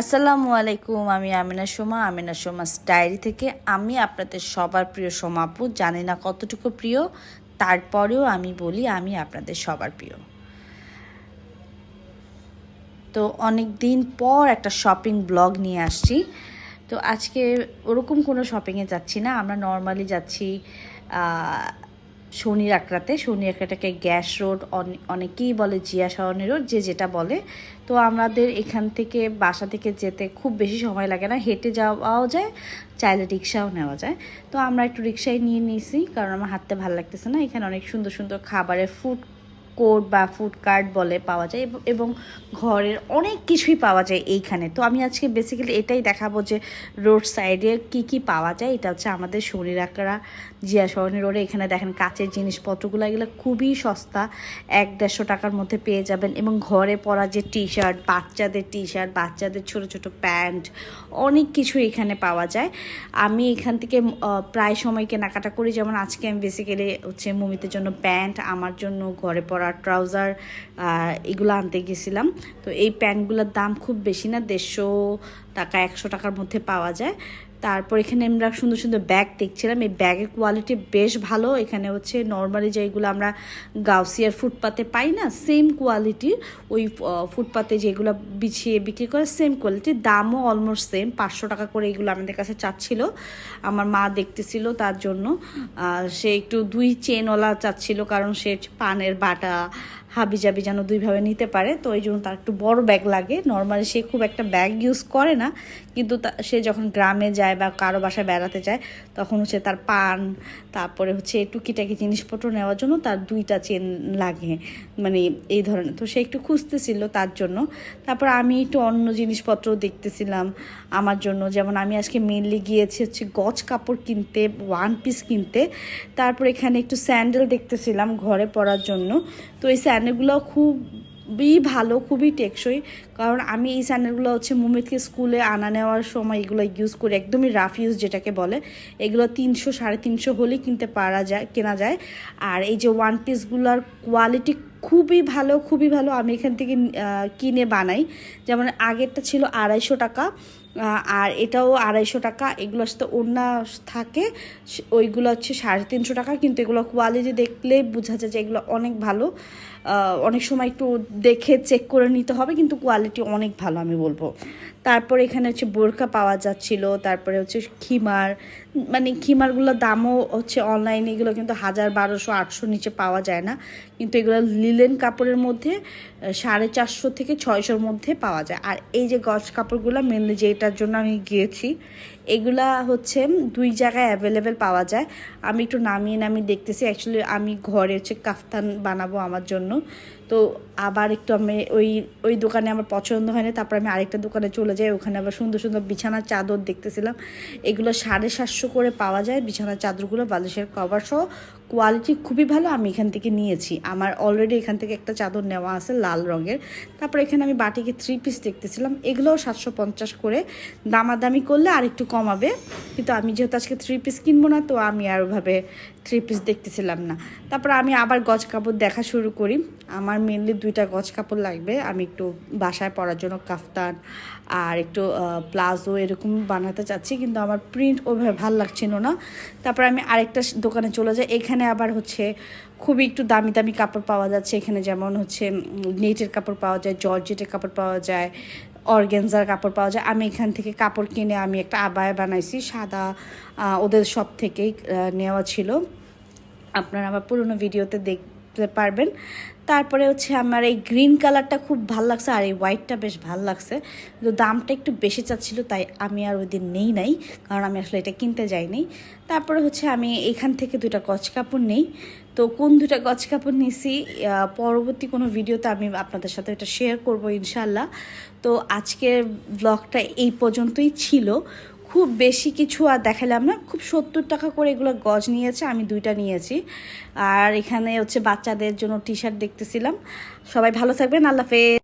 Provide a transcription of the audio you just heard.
আসসালামু আলাইকুম, আমি আমিনা সোমা। আমিনা সোমাস ডায়েরি থেকে আমি আপনাদের সবার প্রিয় সোমাপু জানি না কতটুকু প্রিয়, তারপরেও আমি বলি আমি আপনাদের সবার প্রিয়। তো অনেক দিন পর একটা শপিং ব্লগ নিয়ে আসছি। তো আজকে ওরকম কোনো শপিংয়ে যাচ্ছি না, আমরা নর্মালি যাচ্ছি আহ, শনির আকড়াতে শনি আকড়াটাকে গ্যাস রোড অনেকেই বলে জিয়া সরণি রোড যে যেটা বলে। তো আমাদের এখান থেকে বাসা থেকে যেতে খুব বেশি সময় লাগে না হেঁটে যাওয়াও যায় চাইলে রিক্সাও নেওয়া যায়। তো আমরা একটু রিক্সায় নিয়ে নিয়েছি কারণ আমার হাঁটতে ভালো লাগতেছে না। এখানে অনেক সুন্দর সুন্দর খাবারের ফুড কোর্ট বা ফুড কার্ট বলে পাওয়া যায় এবং- ঘরের অনেক কিছুই পাওয়া যায় এইখানে। তো আমি আজকে বেসিক্যালি এটাই দেখাবো যে রোড সাইডে কি কি পাওয়া যায়। এটা হচ্ছে আমাদের শরীর আঁকড়া জিয়া সরণি রোডে এখানে দেখেন কাচের জিনিসপত্রগুলো এগুলো খুবই সস্তা। এক দেড়শো টাকার মধ্যে পেয়ে যাবেন এবং ঘরে পরা যে টি শার্ট বাচ্চাদের টি শার্ট বাচ্চাদের ছোট ছোট প্যান্ট, অনেক কিছু এখানে পাওয়া যায়। আমি এখান থেকে প্রায় সময় কেনাকাটা করি। যেমন আজকে আমি বেসিক্যালি হচ্ছে মুমিতের জন্য প্যান্ট, আমার জন্য ঘরে পরা ট্রাউজার এগুলো আনতে গেছিলাম। তো এই প্যান্টগুলোর দাম খুব বেশি না, দেড়শো টাকা, একশো টাকার মধ্যে পাওয়া যায়। তারপর এখানে আমরা সুন্দর সুন্দর ব্যাগ দেখছিলাম। এই ব্যাগের কোয়ালিটি বেশ ভালো। এখানে হচ্ছে নর্মালি যেগুলো আমরা গাউসিয়ার ফুটপাতে পাই না সেম কোয়ালিটির ওই ফুটপাতে যেগুলো বিছিয়ে বিক্রি করে সেম কোয়ালিটির দামও অলমোস্ট সেম পাঁচশো টাকা করে এগুলো আমাদের কাছে চাচ্ছিল। আমার মা দেখতেছিল তার জন্য। সে একটু দুই চেনওয়ালা চাচ্ছিল কারণ সে পানের বাটা হাবি জাবি যেন দুইভাবে নিতে পারে, তো এই জন্য তার একটু বড় ব্যাগ লাগে। নর্মালি সে খুব একটা ব্যাগ ইউজ করে না, কিন্তু সে যখন গ্রামে যায় বা কারও বাসায় বেড়াতে যায়, তখন হচ্ছে তার পান, তারপরে হচ্ছে টুকিটাকি জিনিসপত্র নেওয়ার জন্য তার দুইটা চেন লাগে মানে এই ধরনের। তো সে একটু খুঁজতেছিল তার জন্য। তারপর আমি একটু অন্য জিনিসপত্র দেখতেছিলাম আমার জন্য। যেমন আমি আজকে মেনলি গিয়েছি হচ্ছে গজ কাপড় কিনতে ওয়ান পিস কিনতে। তারপর এখানে একটু স্যান্ডেল দেখতেছিলাম ঘরে পরার জন্য। তো এই স্যান্ডেলগুলো খুবই ভালো, খুবই টেকসই। কারণ আমি এই স্যান্ডেলগুলো হচ্ছে মুমিতকে স্কুলে আনা নেওয়ার সময় এগুলো ইউজ করি, একদমই রাফ ইউজ যেটাকে বলে। এগুলো তিনশো, সাড়ে তিনশো হলেই কিনতে পারা যায়, কেনা যায়। আর এই যে ওয়ান পিসগুলোর কোয়ালিটি খুবই ভালো খুবই ভালো আমি এখান থেকে কিনে বানাই। যেমন আগেরটা ছিল আড়াইশো টাকা আর এটাও আড়াইশো টাকা। এগুলো সাথে ওড়না থাকে ওইগুলো হচ্ছে সাড়ে তিনশো টাকা। কিন্তু এগুলো কোয়ালিটি দেখলে বোঝা যায় যে এগুলো অনেক ভালো। অনেক সময় একটু দেখে চেক করে নিতে হবে, কিন্তু কোয়ালিটি অনেক ভালো আমি বলব। তারপর এখানে হচ্ছে বোরকা পাওয়া যাচ্ছিল, তারপরে হচ্ছে খিমার মানে খিমারগুলোর দামও হচ্ছে অনলাইনে এগুলো কিন্তু হাজার বারোশো আটশো নিচে পাওয়া যায় না। কিন্তু এগুলো লিলেন কাপড়ের মধ্যে সাড়ে চারশো থেকে ছয়শোর মধ্যে পাওয়া যায়। আর এই যে গজ কাপড়গুলো মেনলি যেটার জন্য আমি গিয়েছি, এগুলা হচ্ছে দুই জায়গায় অ্যাভেলেবেল পাওয়া যায়। আমি একটু নামিয়ে নামিয়ে দেখতেছি। অ্যাকচুয়ালি আমি ঘরে হচ্ছে কাফতান বানাবো আমার জন্য। তো আবার একটু আমি ওই ওই দোকানে আমার পছন্দ হয়নি তারপর আমি আরেকটা দোকানে চলে যাই। ওখানে আবার সুন্দর সুন্দর বিছানার চাদর দেখতেছিলাম। এগুলো সাড়ে সাতশো করে পাওয়া যায়, বিছানার চাদরগুলো, বালিশের কভার সহ। কোয়ালিটি খুবই ভালো, আমি এখান থেকে নিয়েছি। আমার অলরেডি এখান থেকে একটা চাদর নেওয়া আছে লাল রঙের। তারপর এখানে আমি বাটিকে থ্রি পিস দেখতেছিলাম। এগুলোও সাতশো পঞ্চাশ করে। দামাদামি করলে আর একটু কমাবে। কিন্তু আমি যেহেতু আজকে থ্রি পিস কিনবো না, তো আমি আর ওভাবে থ্রি পিস দেখতেছিলাম না। তারপর আমি আবার গজ কাপড় দেখা শুরু করি। আমার মেনলি দুইটা গজ কাপড় লাগবে। আমি একটু বাসায় পরার জন্য কাফতান আর একটু প্লাজো এরকম বানাতে চাচ্ছি, কিন্তু আমার প্রিন্ট ওভাবে ভালো লাগছিল না। তারপর আমি আরেকটা দোকানে চলে যাই। এখানে আবার হচ্ছে খুবই একটু দামি দামি কাপড় পাওয়া যাচ্ছে। এখানে যেমন হচ্ছে নেটের কাপড় পাওয়া যায়, জর্জেটের কাপড় পাওয়া যায় অর্গেনজার কাপড় পাওয়া যায়। আমি এখান থেকে কাপড় কিনে আমি একটা আবায়া বানাইছি, সাদা ওদের সব থেকেই নেওয়া ছিল। আপনারা আমার পুরনো ভিডিওতে দেখতে পারবেন। তারপরে হচ্ছে আমার এই গ্রিন কালারটা খুব ভালো লাগছে আর এই হোয়াইটটা বেশ ভালো লাগছে। কিন্তু দামটা একটু বেশি চাচ্ছিল তাই আমি আর ওই দিন নেই নাই কারণ আমি আসলে এটা কিনতে যাইনি। তারপরে হচ্ছে আমি এখান থেকে দুটা গজ কাপড় নেই। তো কোন দুটা গজ কাপড় আহ, পরবর্তী কোনো ভিডিওতে আমি আপনাদের সাথে এটা শেয়ার করব ইনশাল্লাহ তো আজকের ব্লগটা এই পর্যন্তই ছিল। খুব বেশি কিছু আর দেখালাম না। খুব সত্তর টাকা করে এগুলো গজ নিয়েছে, আমি দুইটা নিয়েছি। আর এখানে হচ্ছে বাচ্চাদের জন্য টি শার্ট দেখতেছিলাম। সবাই ভালো থাকবেন, আল্লাহ হাফেজ।